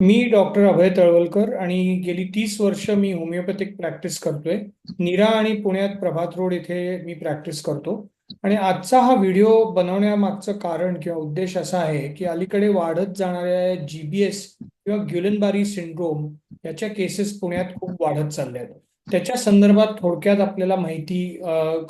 मी doctor अभय तळवलकर आणि गेली तीस वर्ष मी होमिओपॅथिक प्रॅक्टिस करतोय. नीरा आणि पुण्यात प्रभात रोड इथे मी प्रॅक्टिस करतो. आणि आजचा हा व्हिडिओ बनवण्यामागचं कारण किंवा उद्देश असा आहे की अलीकडे वाढत जाणाऱ्या जीबीएस किंवा ग्युलनबारी सिंड्रोम याच्या केसेस पुण्यात खूप वाढत चालल्या आहेत. त्याच्या संदर्भात थोडक्यात आपल्याला माहिती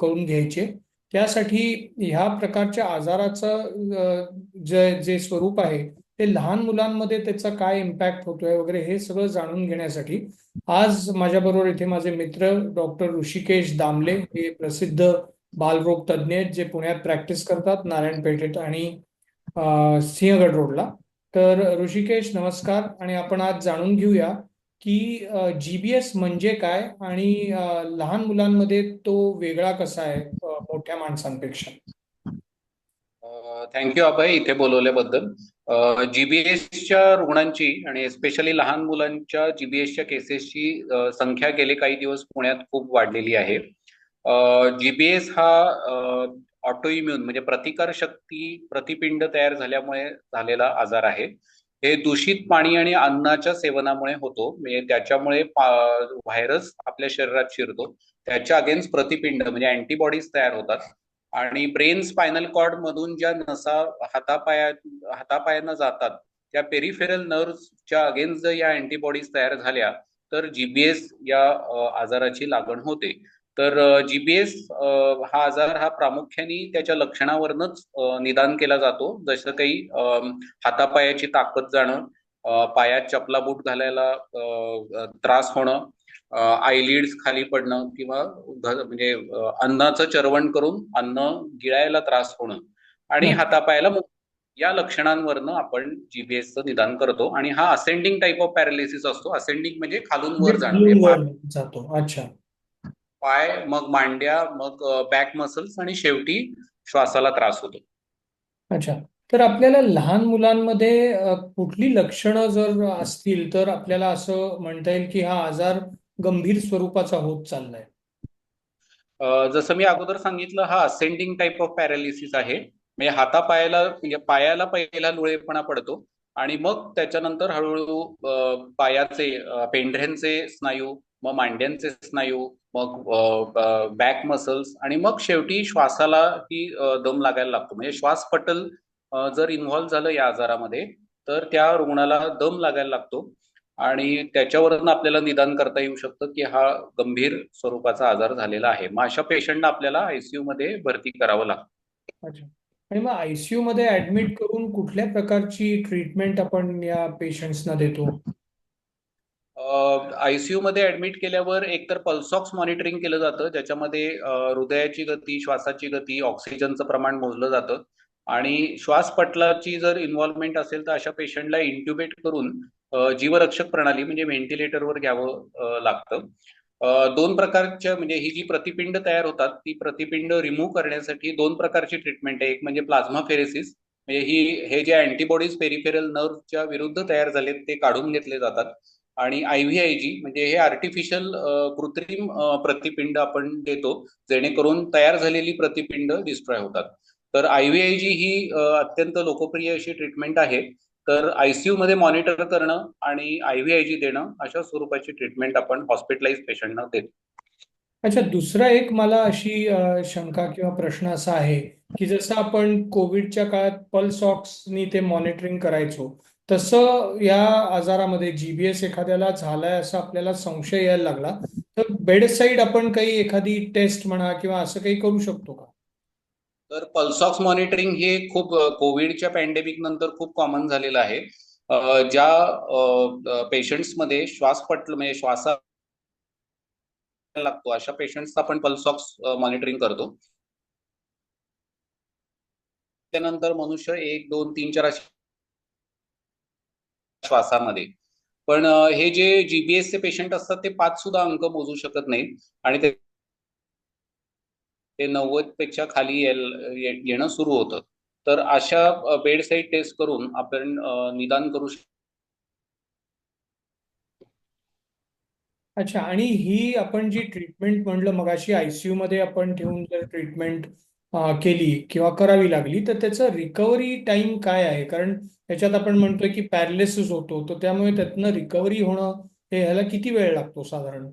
करून घ्यायची त्यासाठी ह्या प्रकारच्या आजाराचं जे जे स्वरूप आहे ते लहान मुलांमध्ये त्याचा काय इम्पॅक्ट होतोय वगैरे हे सगळं जाणून घेण्यासाठी आज माझ्याबरोबर इथे माझे मित्र डॉक्टर ऋषिकेश दामले हे प्रसिद्ध बालरोग तज्ज्ञ आहेत जे पुण्यात प्रॅक्टिस करतात नारायण पेठेत आणि सिंहगड रोडला तर ऋषिकेश नमस्कार आणि आपण आज जाणून घेऊया की जीबीएस म्हणजे काय आणि लहान मुलांमध्ये तो वेगळा कसा आहे मोठ्या माणसांपेक्षा? थँक्यू अभय इथे बोलवल्याबद्दल. जीबीएसच्या रुग्णांची आणि एस्पेशली लहान मुलांच्या जीबीएसच्या केसेसची संख्या गेले काही दिवस पुण्यात खूप वाढलेली आहे. जीबीएस हा ऑटो इम्युन म्हणजे प्रतिकार शक्ती प्रतिपिंड तयार झाल्यामुळे झालेला आजार आहे. हे दूषित पाणी आणि अन्नाच्या सेवनामुळे होतो. म्हणजे त्याच्यामुळे व्हायरस आपल्या शरीरात शिरतो. त्याच्या अगेन्स्ट प्रतिपिंड म्हणजे अँटीबॉडीज तयार होतात. आणि ब्रेन स्पायनल कॉर्ड मधून ज्या नसा हातापाया हातापायांना जातात त्या पेरिफेरल नर्व्हच्या अगेन्स्ट जर या अँटीबॉडीज तयार झाल्या तर जीबीएस या आजाराची लागण होते. तर जीबीएस हा आजार हा प्रामुख्याने त्याच्या लक्षणावरनच निदान केला जातो. जसं काही हातापायाची ताकद जाणं पायात चपला बूट घालायला त्रास होणं आयलिड्स खाली पडणं किंवा म्हणजे अन्नाचं चरवण करून अन्न गिळायला त्रास होणं आणि. हातापायाला या लक्षणांवरनं आपण जीबीएसचं निदान करतो आणि हा असेंडिंग टाइप ऑफ पॅरालिसिस असतो. असेंडिंग म्हणजे खालून वर म्हणजे जातो. अच्छा. पाय मग मांड्या मग बॅक मसल्स आणि शेवटी श्वासाला त्रास होतो. अच्छा. तर आपल्याला लहान मुलांमध्ये कुठली लक्षणं जर असतील तर आपल्याला असं म्हणता येईल की हा आजार गंभीर स्वरूपाचा होत चाललाय? जसं मी अगोदर सांगितलं हा असेंडिंग टाईप ऑफ पॅरालिसिस आहे. म्हणजे हातापायाला म्हणजे पायाला पहिला लुळेपणा पडतो आणि मग त्याच्यानंतर हळूहळू पायाचे पेंढऱ्यांचे स्नायू मग मांड्यांचे स्नायू मग बॅक मसल्स आणि मग शेवटी श्वासाला ही दम लागायला लागतो. म्हणजे श्वास पटल जर इन्व्हॉल्व्ह झालं या आजारामध्ये तर त्या रुग्णाला दम लागायला लागतो. आणि त्याच्यावरून आपल्याला निदान करता येऊ शकतं की हा गंभीर स्वरूपाचा आजार झालेला आहे. मग अशा पेशंटना आपल्याला आयसीयू मध्ये भरती करावं लागतं. आणि मग आयसीयू मध्ये ऍडमिट करून कुठल्या प्रकारची ट्रीटमेंट आपण या पेशंट्सना देतो? आयसीयू मध्ये ऍडमिट केल्यावर एकतर पल्सॉक्स मॉनिटरिंग केलं जातं. ज्याच्यामध्ये हृदयाची गती श्वासाची गती ऑक्सिजनचं प्रमाण मोजलं जातं. आणि श्वास पटलाची जर इन्व्हॉल्वमेंट असेल तर अशा पेशंटला इंट्युबेट करून जीवरक्षक प्रणाली म्हणजे व्हेंटिलेटरवर घ्यावं लागतं. दोन प्रकारच्या म्हणजे ही जी प्रतिपिंड तयार होतात ती प्रतिपिंड रिमूव्ह करण्यासाठी दोन प्रकारची ट्रीटमेंट आहे. एक म्हणजे प्लाझ्मा फेरेसिस म्हणजे ही हे जे अँटीबॉडीज पेरिफेरल नर्वच्या विरुद्ध तयार झालेत ते काढून घेतले जातात. आणि आयव्हीआयजी म्हणजे हे आर्टिफिशियल कृत्रिम प्रतिपिंड आपण देतो जेणेकरून तयार झालेली प्रतिपिंड डिस्ट्रॉय होतात. तर आयव्हीआयजी ही अत्यंत लोकप्रिय अशी ट्रीटमेंट आहे. तर आयसीयू मध्ये मॉनिटर करणं आणि आयव्हीआयजी देणं अशा स्वरूपाची ट्रीटमेंट आपण हॉस्पिटलाइज पेशंटना देतो. अच्छा दुसरा एक मला अशी शंका किंवा प्रश्न असा आहे की जसं आपण कोविडच्या काळात पल्स ऑक्सनी ते मॉनिटरिंग करायचो तसं या आजारामध्ये जीबीएस एखाद्याला झालाय असं आपल्याला संशय यायला लागला. तर बेड साईड आपण काही एखादी टेस्ट म्हणा किंवा असं काही करू शकतो का? तर पल्सॉक्स मॉनिटरिंग हे खूप कोविडच्या पॅन्डेमिक नंतर खूप कॉमन झालेलं आहे. ज्या पेशंट्समध्ये श्वास पटल म्हणजे श्वासा लागतो अशा पेशंट्सचा आपण पल्सॉक्स मॉनिटरिंग करतो. त्यानंतर मनुष्य एक दोन तीन चार श्वासामध्ये. पण हे जे जीबीएसचे पेशंट असतात ते पाच सुद्धा अंक मोजू शकत नाहीत. आणि ते ते नव्वदपेक्षा खाली येणं सुरू होतं. तर अशा बेड साईड टेस्ट करून आपण निदान करू शकतो अच्छा आणि ही आपण जी ट्रीटमेंट म्हणलं मगाशी आयसीयू मध्ये आपण ठेवून जर ट्रीटमेंट केली किंवा करावी लागली तर त्याचं रिकव्हरी टाइम काय आहे? कारण त्याच्यात आपण म्हणतोय की पॅरालिसिस होतो तर त्यामुळे त्यातनं रिकव्हरी होणं हे ह्याला किती वेळ लागतो साधारण?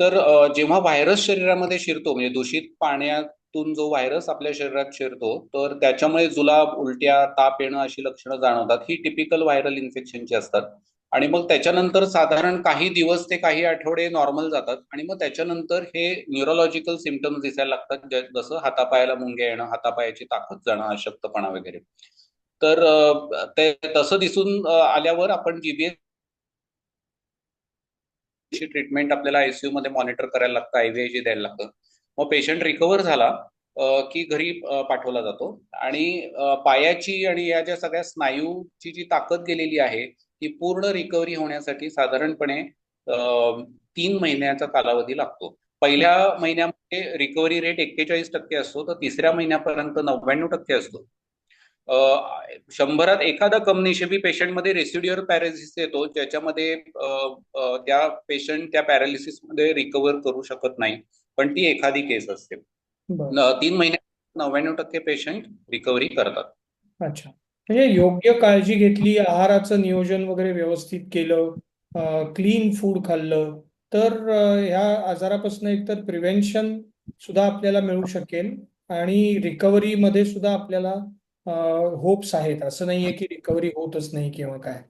तर जेव्हा व्हायरस शरीरामध्ये शिरतो म्हणजे दूषित पाण्यातून जो व्हायरस आपल्या शरीरात शिरतो तर त्याच्यामुळे जुलाब उलट्या ताप येणं अशी लक्षणं जाणवतात. ही टिपिकल व्हायरल इन्फेक्शनची असतात. आणि मग त्याच्यानंतर साधारण काही दिवस ते काही आठवडे नॉर्मल जातात. आणि मग त्याच्यानंतर हे न्यूरोलॉजिकल सिमटम्स दिसायला लागतात जसं हातापायाला मुंग्या येणं हातापायाची ताकद जाणं अशक्तपणा वगैरे. तर ते तसं दिसून आल्यावर आपण जीबीएस ट्रीटमेंट आपल्याला आयसीयू मध्ये मॉनिटर करायला लागतं आयव्हीआयजी द्यायला लागतं. मग पेशंट रिकव्हर झाला की घरी पाठवला जातो. आणि पायाची आणि या ज्या सगळ्या स्नायूची जी ताकद गेलेली आहे ती पूर्ण रिकव्हरी होण्यासाठी साधारणपणे तीन महिन्याचा कालावधी लागतो. पहिल्या महिन्यामध्ये रिकव्हरी रेट एक्केचाळीस टक्के असतो तर तिसऱ्या महिन्यापर्यंत नव्याण्णव टक्के असतो. शंभरात एखादा कमनिशिबी पेशंटमध्ये रेसिड्युअर पॅरालिसिस येतो ज्याच्यामध्ये त्या पेशंट त्या पॅरालिसिसमध्ये रिकव्हर करू शकत नाही पण ती एखादी केस असते. तीन महिन्यात नव्याण्णव टक्के पेशंट रिकव्हरी करतात. अच्छा. म्हणजे योग्य काळजी घेतली आहाराचं नियोजन वगैरे व्यवस्थित केलं क्लीन फूड खाल्लं तर ह्या आजारापासून एकतर प्रिव्हेन्शन सुद्धा आपल्याला मिळू शकेल आणि रिकव्हरी मध्ये सुद्धा आपल्याला होप्स आहेत. असं नाहीये की रिकव्हरी होतच नाही किंवा काय.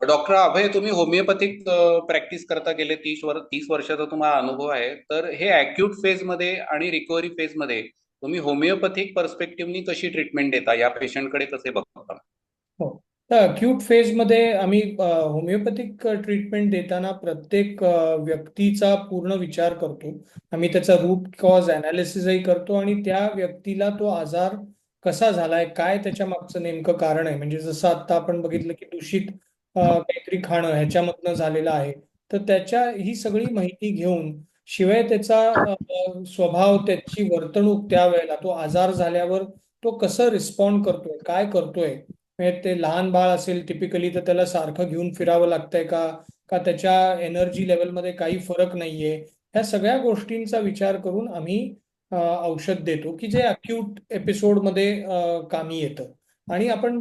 डॉक्टर अभय तुम्ही होमिओपॅथिक प्रॅक्टिस करता गेले तीस वर तीस वर्षाचा तुम्हाला अनुभव आहे. तर हे अॅक्यूट फेजमध्ये आणि रिकव्हरी फेजमध्ये तुम्ही होमिओपॅथिक पर्स्पेक्टिव्हनी कशी ट्रीटमेंट देता? या पेशंटकडे कसे बघता? हो. तर अक्यूट फेजमध्ये आम्ही होमिओपॅथिक ट्रीटमेंट देताना प्रत्येक व्यक्तीचा पूर्ण विचार करतो. आम्ही त्याचा रूट कॉज अनालिसिसही करतो आणि त्या व्यक्तीला तो आजार कसा झालाय काय त्याच्या मागचं नेमकं कारण आहे? म्हणजे जसं आता आपण बघितलं की दूषित काहीतरी खाणं ह्याच्यामधनं झालेलं आहे. तर त्याच्या ही सगळी माहिती घेऊन शिवाय त्याचा स्वभाव त्याची वर्तणूक त्यावेळेला तो आजार झाल्यावर तो कसं रिस्पॉन्ड करतोय काय करतोय? म्हणजे ते लहान बाळ असेल टिपिकली तर त्याला सारखं घेऊन फिरावं लागतंय का? का त्याच्या एनर्जी लेवलमध्ये काही फरक नाहीये? ह्या सगळ्या गोष्टींचा विचार करून आम्ही औषध देतो की जे अक्यूट एपिसोडमध्ये कामी येतं. आणि आपण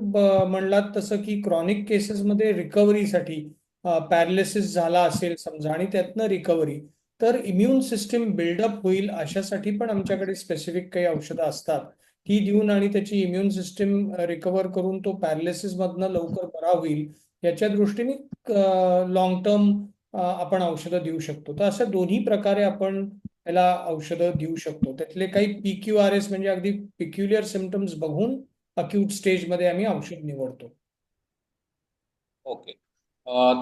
म्हणलात तसं की क्रॉनिक केसेसमध्ये रिकव्हरीसाठी पॅरालिसिस झाला असेल समजा आणि त्यातनं रिकव्हरी तर इम्युन सिस्टीम बिल्डअप होईल अशासाठी पण आमच्याकडे स्पेसिफिक काही औषधं असतात. ती देऊन आणि त्याची इम्युन सिस्टीम रिकव्हर करून तो पॅरालिसिसमधनं लवकर बरा होईल. याच्या दृष्टीने लॉंग टर्म आपण औषधं देऊ शकतो. तर अशा दोन्ही प्रकारे आपण त्याला औषधं देऊ शकतो. त्यातले काही पी क्यू आर एस म्हणजे अगदी पिक्युलियर सिमटम्स बघून अक्यूट स्टेजमध्ये आम्ही औषध निवडतो. ओके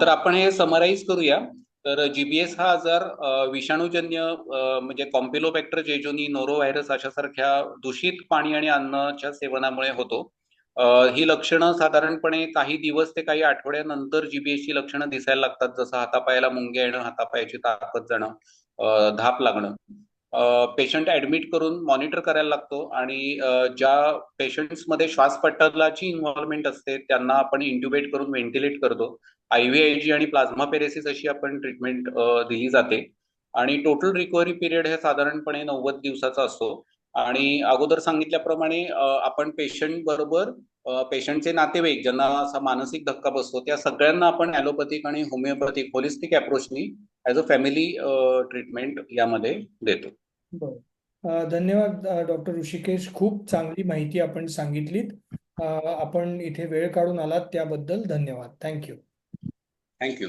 तर आपण हे समराईज करूया. तर जीबीएस हा आजार विषाणूजन्य म्हणजे कॉम्पिलोबॅक्टर जेजोनी नोरो व्हायरस अशासारख्या दूषित पाणी आणि अन्नाच्या सेवनामुळे होतो. ही लक्षणं साधारणपणे काही दिवस ते काही आठवड्यानंतर जीबीएस ची लक्षणं दिसायला लागतात. जसं हातापायाला मुंग्या येणं हातापायाची ताकद जाणं. धाप लागणं. पेशंट ऍडमिट करून मॉनिटर करायला लागतो आणि ज्या पेशंट्समध्ये श्वासपट्टलाची इन्व्हॉल्वमेंट असते त्यांना आपण इंट्युबेट करून व्हेंटिलेट करतो. आयव्हीआयजी आणि प्लाझ्मा पेरेसिस अशी आपण ट्रीटमेंट दिली जाते. आणि टोटल रिकव्हरी पिरियड हे साधारणपणे नव्वद दिवसाचा असतो. आणि अगोदर सांगितल्याप्रमाणे आपण पेशंट बरोबर पेशंटचे नातेवाईक ज्यांना असा मानसिक धक्का बसतो त्या सगळ्यांना आपण ॲलोपॅथिक आणि होमिओपॅथिक होलिस्टिक अप्रोचनी ॲज अ फॅमिली ट्रीटमेंट यामध्ये देतो. धन्यवाद डॉक्टर ऋषिकेश. खूप चांगली माहिती आपण सांगितलीत. आपण इथे वेळ काढून आलात त्याबद्दल धन्यवाद. Thank you thank you